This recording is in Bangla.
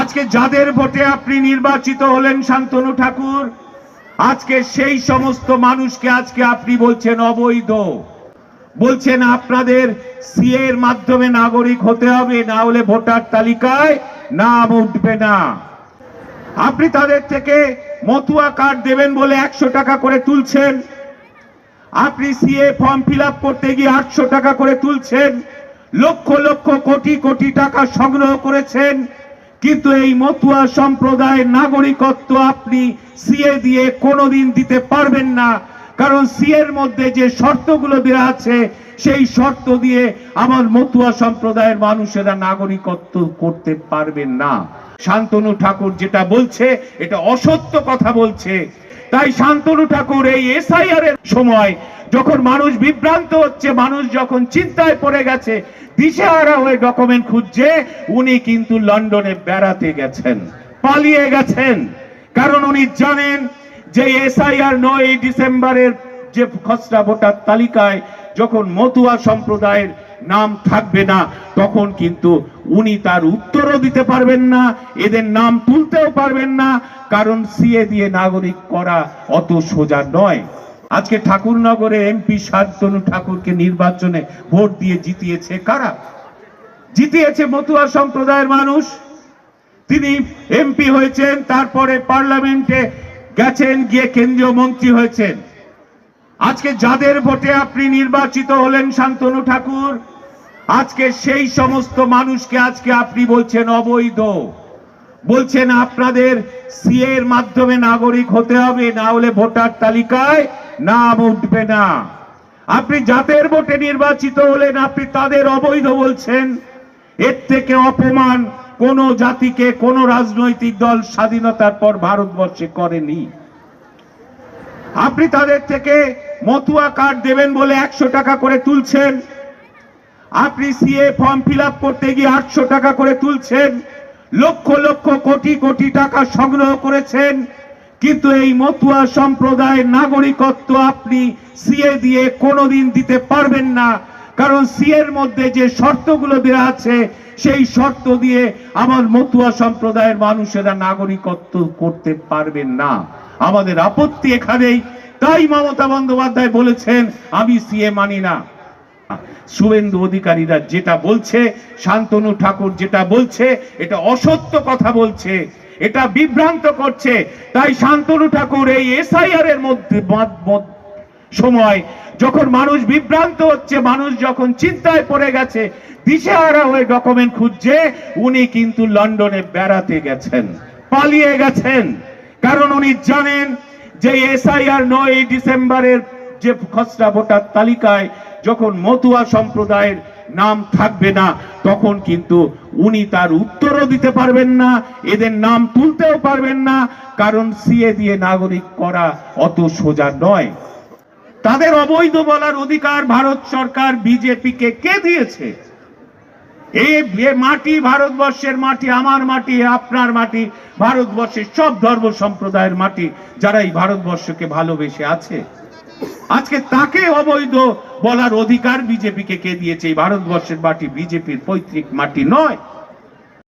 আজকে যাদের ভোটে আপনি নির্বাচিত হলেন শান্তনু ঠাকুর, আজকে সেই সমস্ত মানুষকে আজকে আপনি বলছেন অবৈধ। বলছেন আপনাদের সিএ এর মাধ্যমে নাগরিক হতে হবে, না হলে ভোটার তালিকায় নাম উঠবে না। আপনি তাদের থেকে মতুয়া কার্ড দেবেন বলে একশো টাকা করে তুলছেন। আপনি সিএ ফর্ম ফিল করতে গিয়ে আটশো টাকা করে তুলছেন। লক্ষ লক্ষ কোটি কোটি টাকা সংগ্রহ করেছেন। কিন্তু এই মতুয়া সম্প্রদায়ের নাগরিকত্ব আপনি সিএ দিয়ে কোনোদিন দিতে পারবেন না। কারণ সিএর মধ্যে যে শর্তগুলো দেওয়া আছে, সেই শর্ত দিয়ে আমার মতুয়া সম্প্রদায়ের মানুষেরা নাগরিকত্ব করতে পারবেন না। শান্তনু ঠাকুর যেটা বলছে, এটা অসত্য কথা বলছে। তাই শান্তনু ঠাকুর এই এসআইআর এর সময় যখন মানুষ বিভ্রান্ত হচ্ছে, মানুষ যখন চিন্তায় পড়ে গেছে, দিশেহারা হয়ে ডকুমেন্ট খুঁজছে, উনি কিন্তু লন্ডনে বেড়াতে গেছেন, পালিয়ে গেছেন। কারণ উনি জানেন যে এসআইআর নয় ডিসেম্বরের যে খসড়া ভোটার তালিকায় যখন মতুয়া সম্প্রদায়ের নাম থাকবে না, তখন কিন্তু উনি তার উত্তরও দিতে পারবেন না, এদের নাম তুলতেও পারবেন না, কারণ সিএ দিয়ে নাগরিক করা অত সোজা নয়। আজকে ঠাকুরনগরে এমপি শান্তনু ঠাকুরকে নির্বাচনে ভোট দিয়ে জিতিয়েছে কারা? জিতিয়েছে মতুয়া সম্প্রদায়ের মানুষ। তিনি এমপি হয়েছেন, তারপরে পার্লামেন্টে গেছেন, গিয়ে কেন্দ্রীয় মন্ত্রী হয়েছেন। আজকে যাদের ভোটে আপনি নির্বাচিত হলেন শান্তনু ঠাকুর আজকে সেই সমস্ত মানুষকে আজকে আপনি বলছেন অবৈধ। বলছেন আপনাদের সিএ এর মাধ্যমে নাগরিক হতে হবে, না হলে ভোটার তালিকায় নাম উঠবে না। আপনি জাতের ভোটে নির্বাচিত হলেন, আপনি তাদের অবৈধ বলছেন। এর থেকে অপমান কোন জাতিকে, কোন রাজনৈতিক দল স্বাধীনতার পর ভারতবর্ষে করেনি। আপনি তাদের থেকে মতুয়া কার্ড দেবেন বলে একশো টাকা করে তুলছেন। আপনি সিএ ফর্ম ফিল করতে গিয়ে আটশো টাকা করে তুলছেন, লক্ষ লক্ষ কোটি কোটি টাকা সংগ্রহ করেছেন, কিন্তু এই মতুয়া সম্প্রদায়ের নাগরিকত্ব আপনি সিএ দিয়ে কোনোদিন দিতে পারবেন না। কারণ সিএর মধ্যে যে শর্তগুলো দেওয়া আছে, সেই শর্ত দিয়ে আমার মতুয়া সম্প্রদায়ের মানুষেরা নাগরিকত্ব করতে পারবেন না। আমাদের আপত্তি এখানেই। তাই মমতা বন্দ্যোপাধ্যায় বলেছেন, আমি সিএ মানি না। শুভেন্দু অধিকারীরা যেটা বলছে, শান্তনু ঠাকুর যেটা বলছে, এটা অসত্য কথা বলছে, এটা বিভ্রান্ত করছে। তাই শান্তনু ঠাকুর এই এসআইআর এর মধ্যে সময় যখন মানুষ বিভ্রান্ত হচ্ছে, মানুষ যখন চিন্তায় পড়ে গেছে, দিশেহারা হয়ে ডকুমেন্ট খুঁজছে, উনি কিন্তু লন্ডনে বেড়াতে গেছেন, পালিয়ে গেছেন। কারণ উনি জানেন যে এসআইআর নয় ডিসেম্বরের যে খসড়া ভোটার তালিকায় যখন মতুয়া সম্প্রদায়ের নাম থাকবে না, তখন কিন্তু উনি তার উত্তরও দিতে পারবেন না, এদের নাম তুলতেও পারবেন না, কারণ সিএ দিয়ে নাগরিক করা অত সোজা নয়। তাদের অবৈধ বলার অধিকার ভারত সরকার বিজেপিকে কে দিয়েছে? এই মাটি ভারতবর্ষের মাটি, আমার মাটি, আপনার মাটি, ভারতবর্ষের সব ধর্ম সম্প্রদায়ের মাটি, যারা এই ভারতবর্ষকে ভালোবেসে আছে। আজকে তাকে অবৈধ বলার অধিকার বিজেপিকে কে দিয়েছে? এই ভারতবর্ষের মাটি বিজেপির পৈতৃক মাটি নয়।